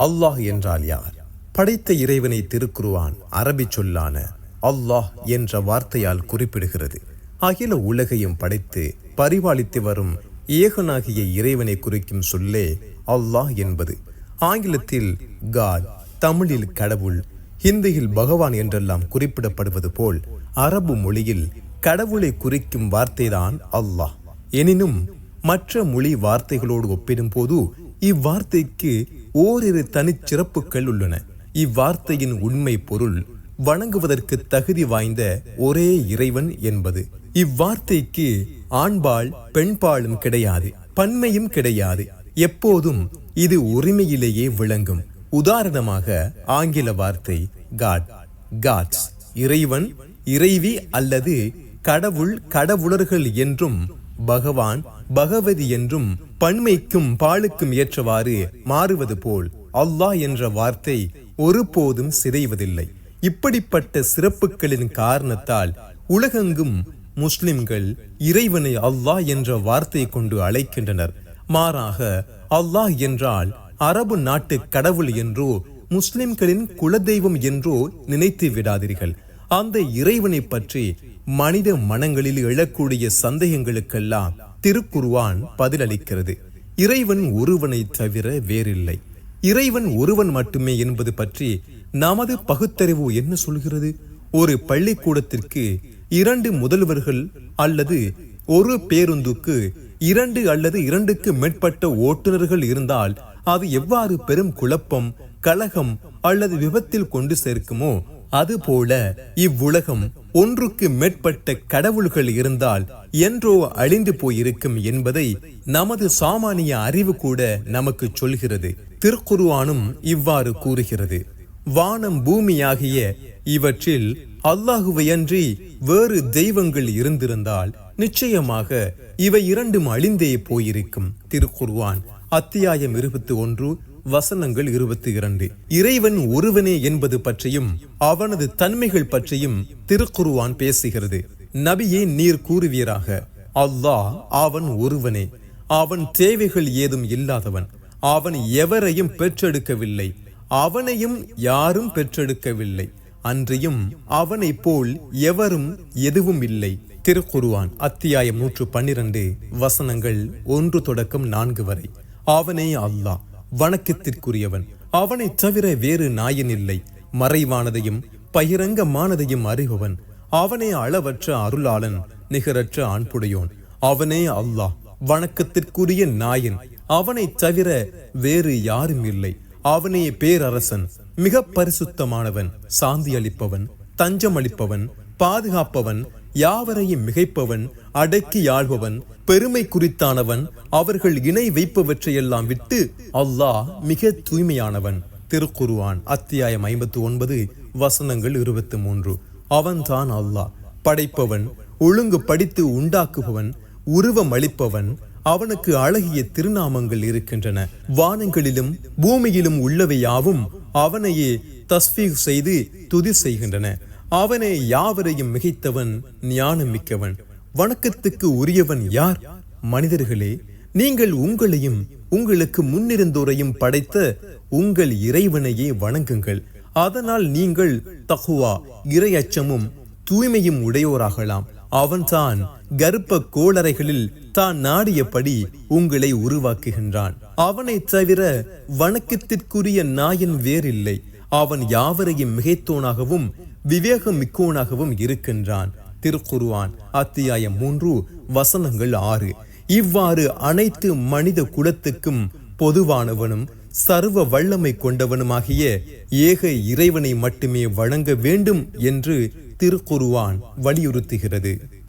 அல்லாஹ் என்றால் யார் படைத்த இறைவனை திருக்குருவான் அரபி சொல்லான அல்லாஹ் என்ற வார்த்தையால் குறிப்பிடுகிறது. அகில உலகையும் படைத்து பரிபாலித்து வரும் ஏகனாகிய இறைவனை குறிக்கும் சொல்லே அல்லாஹ் என்பது. ஆங்கிலத்தில் காட் தமிழில் கடவுள் ஹிந்தியில் பகவான் என்றெல்லாம் குறிப்பிடப்படுவது போல் அரபு மொழியில் கடவுளை குறிக்கும் வார்த்தைதான் அல்லாஹ். எனினும் மற்ற மொழி வார்த்தைகளோடு ஒப்பிடும்போது இவ்வார்த்தைக்கு ஓரிரு தனிச்சிறப்புகள் உள்ளன. இவ்வார்த்தையின் உண்மை பொருள் வணங்குவதற்கு தகுதி வாய்ந்த ஒரே இறைவன் என்பது. இவ்வார்த்தைக்கு ஆண்பால் பெண்பாலும் கிடையாது பன்மையும் கிடையாது. எப்போதும் இது உரிமையிலேயே விளங்கும். உதாரணமாக ஆங்கில வார்த்தை காட் காட்ஸ் இறைவன் இறைவி அல்லது கடவுள் கடவுளர்கள் என்றும் பகவான் பகவதி என்றும் பன்மைக்கும் பாலுக்கும் ஏற்றவாறு மாறுவது போல் அல்லாஹ் என்ற வார்த்தை ஒருபோதும் சிதைவதில்லை. இப்படிப்பட்ட சிறப்புகளின் காரணத்தால் உலகெங்கும் முஸ்லிம்கள் இறைவனை அல்லாஹ் என்ற வார்த்தை கொண்டு அழைக்கின்றனர். மாறாக அல்லாஹ் என்றால் அரபு நாட்டு கடவுள் என்றோ முஸ்லிம்களின் குலதெய்வம் என்றோ நினைத்து விடாதீர்கள். அந்த இறைவனை பற்றி மனித மனங்களில் எழக்கூடிய சந்தேகங்களுக்கெல்லாம் திருக்குருவான் பதிலளிக்கிறது. இறைவன் ஒருவனை தவிர வேறில்லை. இறைவன் ஒருவன் மட்டுமே என்பது பற்றி நமது பகுத்தறிவு என்ன சொல்கிறது? ஒரு பள்ளிக்கூடத்திற்கு இரண்டு முதல்வர்கள் அல்லது ஒரு பேருந்துக்கு இரண்டு அல்லது இரண்டுக்கு மேற்பட்ட ஓட்டுநர்கள் இருந்தால் அது எவ்வாறு பெரும் குழப்பம் கலகம் அல்லது விபத்தில் கொண்டு சேர்க்குமோ? அதுபோல இவ்வுலகம் ஒன்றுக்கு மேற்பட்ட கடவுள்கள் இருந்தால் என்றோ அழிந்து போயிருக்கும் என்பதை நமது சாமானிய அறிவு கூட நமக்கு சொல்கிறது. திருக்குருவானும் இவ்வாறு கூறுகிறது. வானம் பூமியாகிய இவற்றில் அல்லாஹுவையன்றி வேறு தெய்வங்கள் இருந்திருந்தால் நிச்சயமாக இவை இரண்டும் அழிந்தே போயிருக்கும். திருக்குர்வான் அத்தியாயம் இருபத்தி ஒன்று வசனங்கள் இருபத்தி இரண்டு. இறைவன் ஒருவனே என்பது பற்றியும் அவனது தன்மைகள் பற்றியும் திருக்குருவான் பேசுகிறது. நபியே நீர் கூறுவீராக. அல்லாஹ் அவன் ஒருவனே. அவன் தேவைகள் ஏதும் இல்லாதவன். அவன் எவரையும் பெற்றெடுக்கவில்லை. அவனையும் யாரும் பெற்றெடுக்கவில்லை. அன்றியும் அவனை போல் எவரும் எதுவும் இல்லை. திருக்குருவான் அத்தியாயம் நூற்று பன்னிரண்டு வசனங்கள் ஒன்று தொடக்கம் நான்கு வரை. அவனே அல்லாஹ். வணக்கத்திற்குரியவன். அவனை தவிர வேறு நாயன் இல்லை. மறைவானதையும் பகிரங்கமானதையும் அறிபவன். அவனே அளவற்ற அருளாளன் நிகரற்ற ஆண்புடையோன். அவனே அல்லாஹ் வணக்கத்திற்குரிய நாயன். அவனை தவிர வேறு யாரும் இல்லை. அவனே பேரரசன் மிக பரிசுத்தமானவன் சாந்தி அளிப்பவன் தஞ்சம் அளிப்பவன் பாதுகாப்பவன் யாவரையும் மிகைப்பவன் அடக்கி ஆள்பவன் பெருமை குறித்தானவன் அவர்கள் இணை வைப்பவற்றையெல்லாம் விட்டு அல்லாஹ் மிக தூய்மையானவன். திருக்குருவான் அத்தியாயம் ஐம்பத்தி ஒன்பது வசனங்கள் இருபத்தி மூன்று அவன்தான் அல்லாஹ். படைப்பவன் ஒழுங்கு படித்து உண்டாக்குபவன் உருவம் அளிப்பவன் அவனுக்கு அழகிய திருநாமங்கள் இருக்கின்றன. வானங்களிலும் பூமியிலும் உள்ளவையாவும் அவனையே தஸ்பீக் செய்து துதி செய்கின்றன. அவனே யாவரையும் மிகைத்தவன் ஞானம் மிக்கவன் வணக்கத்துக்கு உரியவன் யார்? மனிதர்களே நீங்கள் உங்களையும் உங்களுக்கு முன்னிருந்தோரையும் படைத்த உங்கள் இறைவனையே வணங்குங்கள். அதனால் நீங்கள் தகுவா இறையச்சமும் தூய்மையும் உடையோராகலாம். அவன்தான் கர்ப்ப கோளறைகளில் தான் நாடியபடி உங்களை உருவாக்குகின்றான். அவனை தவிர வணக்கத்திற்குரிய நாயன் வேறில்லை. அவன் யாவரையும் மிகைத்தோனாகவும் விவேகம் மிக்கோனாகவும் இருக்கின்றான். திருக்குருவான் அத்தியாயம் மூன்று வசனங்கள் ஆறு. இவ்வாறு அனைத்து மனித குலத்துக்கும் பொதுவானவனும் சர்வ வல்லமை கொண்டவனுமாகிய ஏக இறைவனை மட்டுமே வழங்க வேண்டும் என்று திருக்குருவான் வலியுறுத்துகிறது.